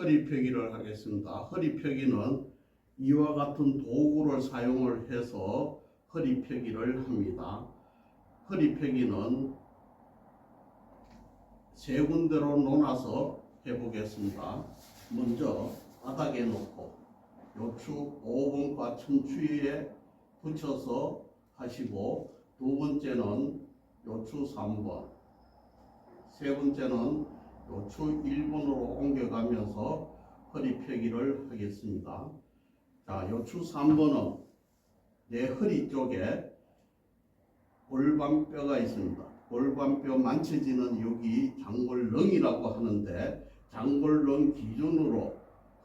허리 펴기를 하겠습니다. 허리 펴기는 이와 같은 도구를 사용을 해서 허리 펴기를 합니다. 허리 펴기는 세 군데로 놓아서 해보겠습니다. 먼저 바닥에 놓고 요추 5번과 첨추에 붙여서 하시고 두 번째는 요추 3번 세 번째는 요추 1번으로 옮겨가면서 허리 펴기를 하겠습니다. 자, 요추 3번은 내 허리 쪽에 골반뼈가 있습니다. 골반뼈 만쳐지는 여기 장골렁이라고 하는데 장골렁 기준으로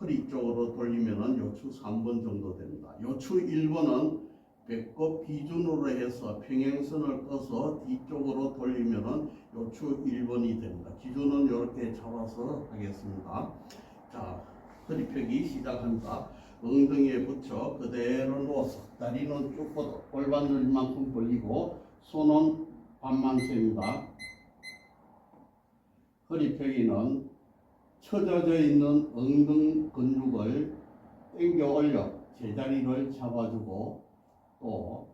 허리 쪽으로 돌리면은 요추 3번 정도 됩니다. 요추 1번은 배꼽 기준으로 해서 평행선을 꺼서 뒤쪽으로 돌리면은 요추 1번이 됩니다. 기준은 이렇게 잡아서 하겠습니다. 자, 허리 펴기 시작합니다. 엉덩이에 붙여 그대로 누워서 다리는 쭉 뻗어 골반 늘만큼 벌리고 손은 반만 셉니다. 허리 펴기는 처져져 있는 엉덩 근육을 당겨 올려 제자리를 잡아주고 또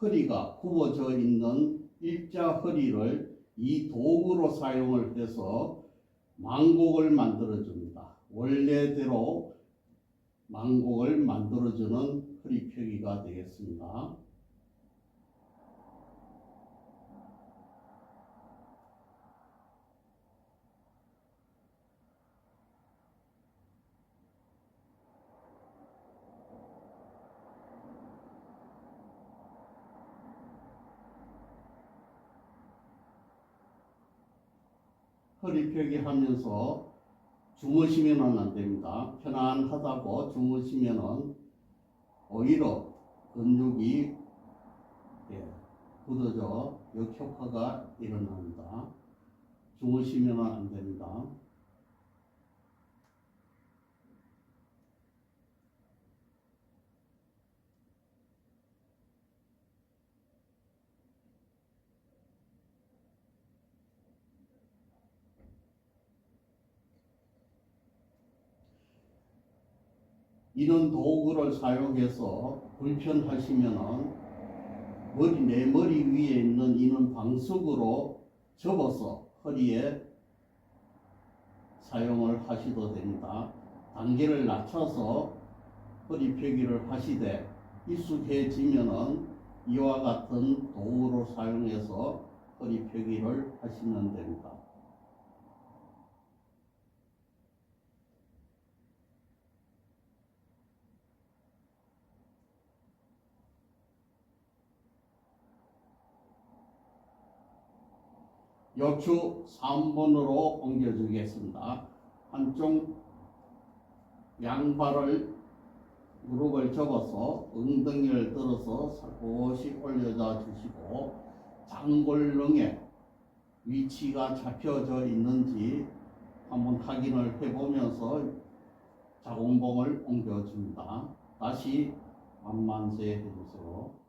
허리가 굽어져 있는 일자 허리를 이 도구로 사용을 해서 망곡을 만들어 줍니다. 원래대로 망곡을 만들어 주는 허리 펴기가 되겠습니다. 허리 펴기 하면서 주무시면은 안 됩니다. 편안하다고 주무시면은 오히려 근육이 예, 굳어져 역효과가 일어납니다. 주무시면은 안 됩니다. 이런 도구를 사용해서 불편하시면은 머리 내 머리 위에 있는 이는 방석으로 접어서 허리에 사용을 하셔도 됩니다. 단계를 낮춰서 허리 펴기를 하시되 익숙해지면은 이와 같은 도구로 사용해서 허리 펴기를 하시면 됩니다. 요추 3번으로 옮겨주겠습니다. 한쪽 양발을 무릎을 접어서 엉덩이를 들어서 살포시 올려다 주시고 장골릉에 위치가 잡혀져 있는지 한번 확인을 해보면서 자궁봉을 옮겨줍니다. 다시 만만세 해주세요.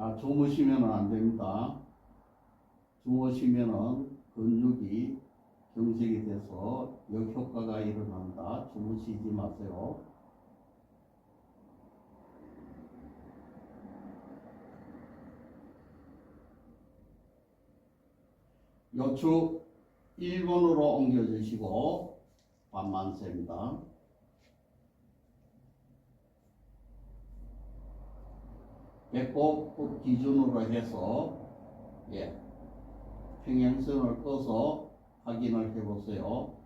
자, 주무시면 안 됩니다. 주무시면은 근육이 경 증식이 돼서 역효과가 일어난다. 주무시지 마세요. 요추 1번으로 옮겨주시고 반만세입니다. 배꼽 기준으로 해서 예, 평행선을 꺼서 확인을 해보세요.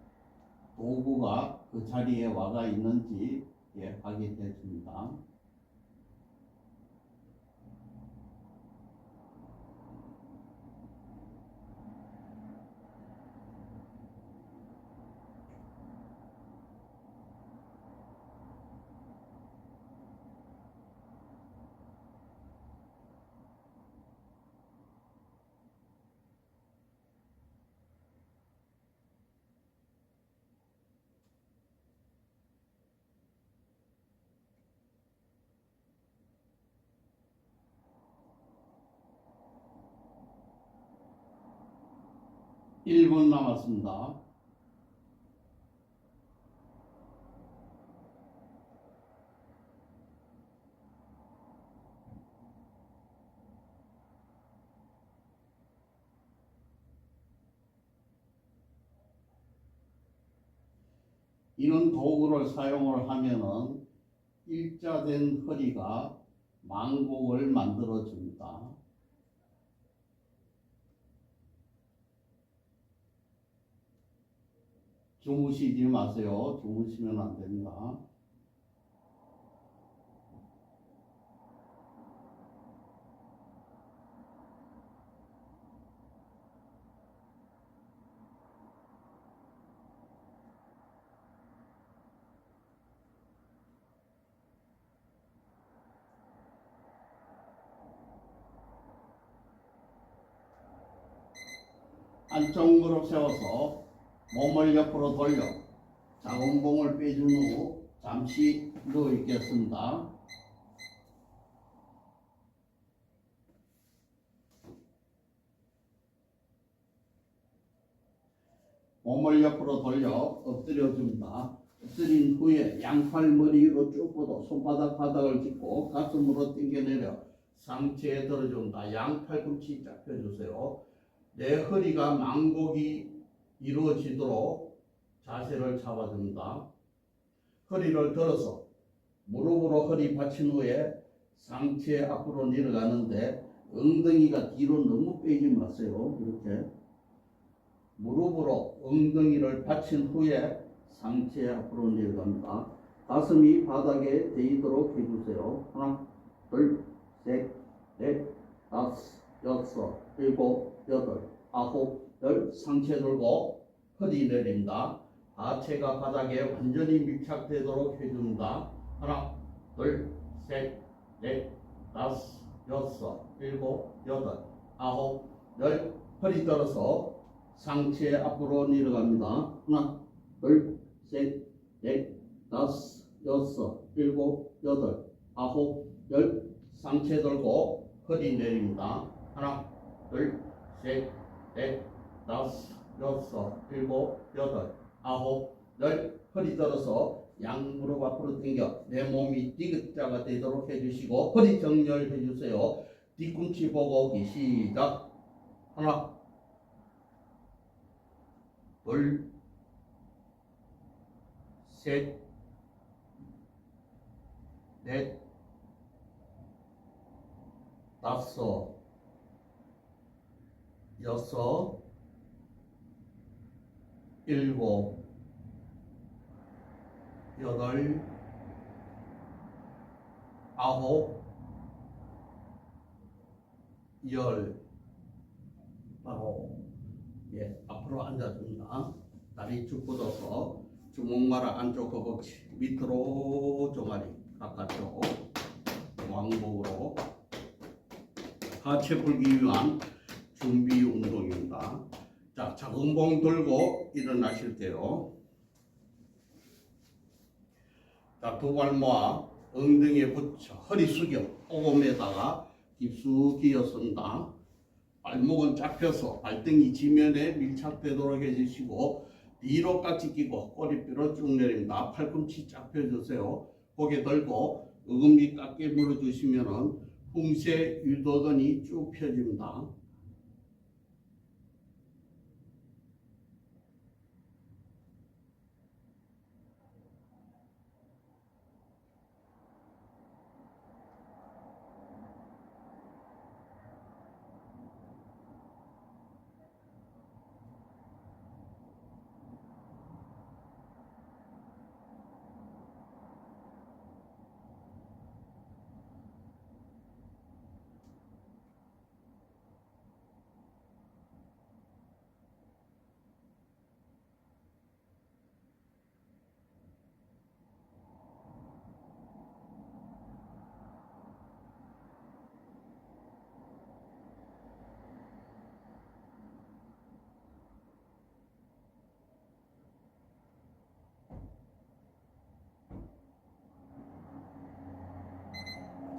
도구가 그 자리에 와가 있는지 예, 확인해 줍니다. 일분 남았습니다. 이런 도구를 사용을 하면은 일자된 허리가 망곡을 만들어 줍니다. 주무시지 마세요. 주무시면 안 됩니다. 안쪽 무릎 세워서 몸을 옆으로 돌려 자궁봉을 빼준 후 잠시 누워 있겠습니다. 몸을 옆으로 돌려 엎드려 줍니다. 엎드린 후에 양팔 머리로 쭉 뻗어 손바닥 바닥을 짚고 가슴으로 당겨내려 상체에 들어준다. 양팔꿈치 쫙 펴주세요. 내 허리가 망곡이 이루어지도록 자세를 잡아줍니다. 허리를 들어서 무릎으로 허리 받친 후에 상체 앞으로 내려가는데 엉덩이가 뒤로 너무 빼지 마세요. 이렇게 무릎으로 엉덩이를 받친 후에 상체 앞으로 내려갑니다. 가슴이 바닥에 대이도록 해주세요. 하나, 둘, 셋, 넷, 다섯, 여섯, 일곱, 여덟, 아홉, 열 상체 들고 허리 내립니다. 하체가 바닥에 완전히 밀착되도록 해줍니다. 하나, 둘, 셋, 넷, 다섯, 여섯, 일곱, 여덟, 아홉, 열 허리 들어서 상체 앞으로 내려갑니다. 하나, 둘, 셋, 넷, 다섯, 여섯, 일곱, 여덟, 아홉, 열 상체 들고 허리 내립니다. 하나, 둘, 셋, 넷, 다섯, 여섯, 일곱, 여덟, 아홉, 열. 허리 들어서 양무릎 앞으로 당겨 내 몸이 디귿자가 되도록 해주시고 허리 정렬해 주세요. 뒤꿈치 보고 오기 시작. 하나, 둘, 셋, 넷, 다섯, 여섯, 일곱, 여덟, 아홉, 열, 바로 예 앞으로 앉아줍니다. 다리 쭉 뻗어서 주먹마라 안쪽 허벅지 밑으로 종아리 바깥쪽 왕복으로 하체 풀기 위한 준비 운동입니다. 자, 자궁봉 들고 일어나실 때요. 자, 두 발 모아 엉덩이에 붙여 허리 숙여 오금에다가 깊숙이 었습니다 발목은 잡혀서 발등이 지면에 밀착되도록 해주시고 뒤로 깍지 끼고 꼬리뼈로 쭉 내립니다. 팔꿈치 쫙 펴주세요. 고개 들고 어금니 깎게 물어주시면 은 풍세 유도근이 쭉 펴집니다.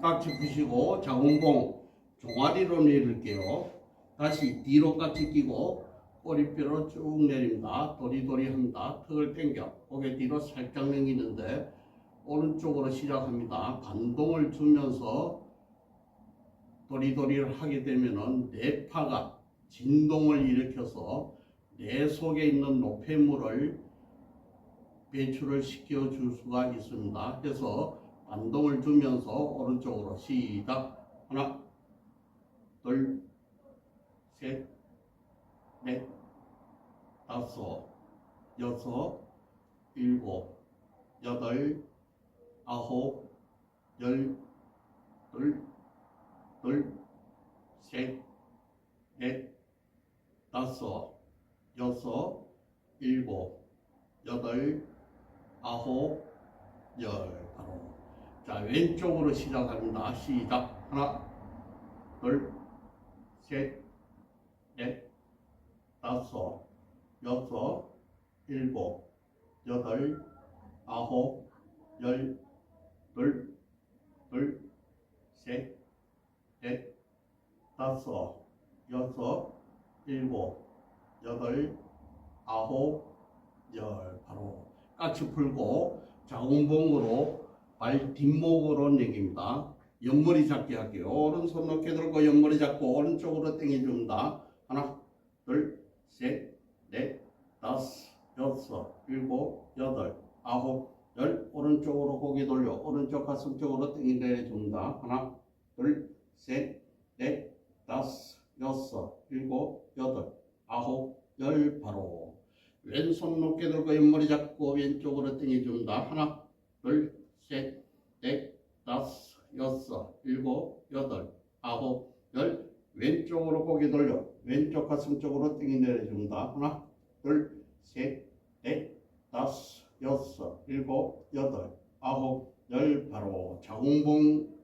깍지 푸시고 자궁봉 종아리로 내릴게요. 다시 뒤로 깍지 끼고 꼬리뼈로 쭉 내립니다. 도리도리 합니다. 턱을 당겨 고개 뒤로 살짝 넘기는데 오른쪽으로 시작합니다. 반동을 주면서 도리도리를 하게 되면은 뇌파가 진동을 일으켜서 뇌 속에 있는 노폐물을 배출을 시켜 줄 수가 있습니다. 그래서 반동을 주면서 오른쪽으로 시작 하나 둘셋넷 다섯 여섯 일곱 여덟 아홉 열 둘, 둘, 셋, 넷, 다섯, 여섯, 일곱, 여덟, 아홉, 열. 바로. 자, 왼쪽으로 시작합니다. 시작. 하나, 둘, 셋, 넷, 다섯, 여섯, 일곱, 여덟, 아홉, 열, 둘, 둘, 셋, 넷, 다섯, 여섯, 일곱, 여덟, 아홉, 열. 바로 까치 풀고 자궁봉으로 발 뒷목으로 내깁니다. 옆머리 잡기 할게요. 오른손 높게 들고 옆머리 잡고 오른쪽으로 당겨줍니다. 하나, 둘, 셋, 넷, 다섯, 여섯, 일곱, 여덟, 아홉, 열. 오른쪽으로 고개 돌려 오른쪽 가슴 쪽으로 당겨줍니다. 하나, 둘, 셋, 넷, 다섯, 여섯, 일곱, 여덟, 아홉, 열. 바로 왼손 높게 들고 옆머리 잡고 왼쪽으로 당겨줍니다. 하나, 둘, 셋, 넷, 다섯, 여섯, 일곱, 여덟, 아홉, 열. 왼쪽으로 고개 돌려 왼쪽 가슴 쪽으로 당겨 내려줍니다. 하나, 둘, 셋, 넷, 다섯, 여섯, 일곱, 여덟, 아홉, 열. 바로 자궁봉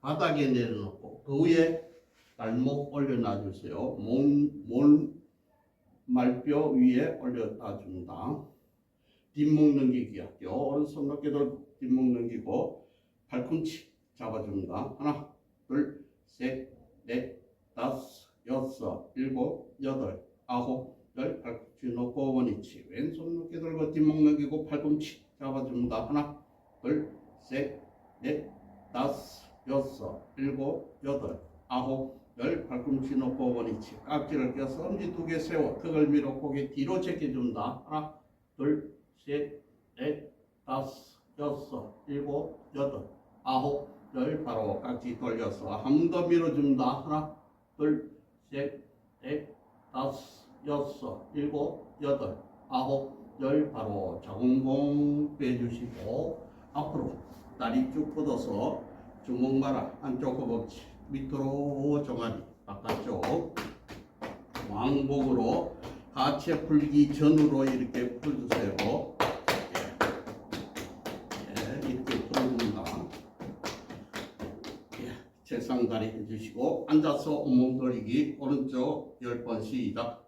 바닥에 내려놓고 그 위에 발목 올려놔 주세요. 몸, 몸 말뼈 위에 올려놔 줍니다. 뒷목 넘기기 할게요. 오른손 높게 들고 뒷목 넘기고 팔꿈치 잡아줍니다. 하나, 둘, 셋, 넷, 다섯, 여섯, 일곱, 여덟, 아홉, 열. 팔꿈치 놓고 원위치. 왼손 높게 들고 뒷목 넘기고 팔꿈치 잡아줍니다. 하나, 둘, 셋, 넷, 다섯, 여섯, 일곱, 여덟, 아홉, 열. 팔꿈치 놓고 원위치. 깍지를 껴서 엄지 두 개 세워 턱을 밀어 고개 뒤로 제껴준다. 하나, 둘, 셋, 넷, 다섯, 여섯, 일곱, 여덟, 아홉, 열 바로 깍지 돌려서 한 번 더 밀어줍니다. 하나, 둘, 셋, 넷, 다섯, 여섯, 일곱, 여덟, 아홉, 열 바로 자궁봉 빼주시고 앞으로 다리 쭉 뻗어서 주먹마라 안쪽 허벅지 밑으로 종아리 바깥쪽 왕복으로 하체 풀기 전으로 이렇게 풀주세요. 책상 다리 해주시고 앉아서 온몸 돌리기 오른쪽 10번 시작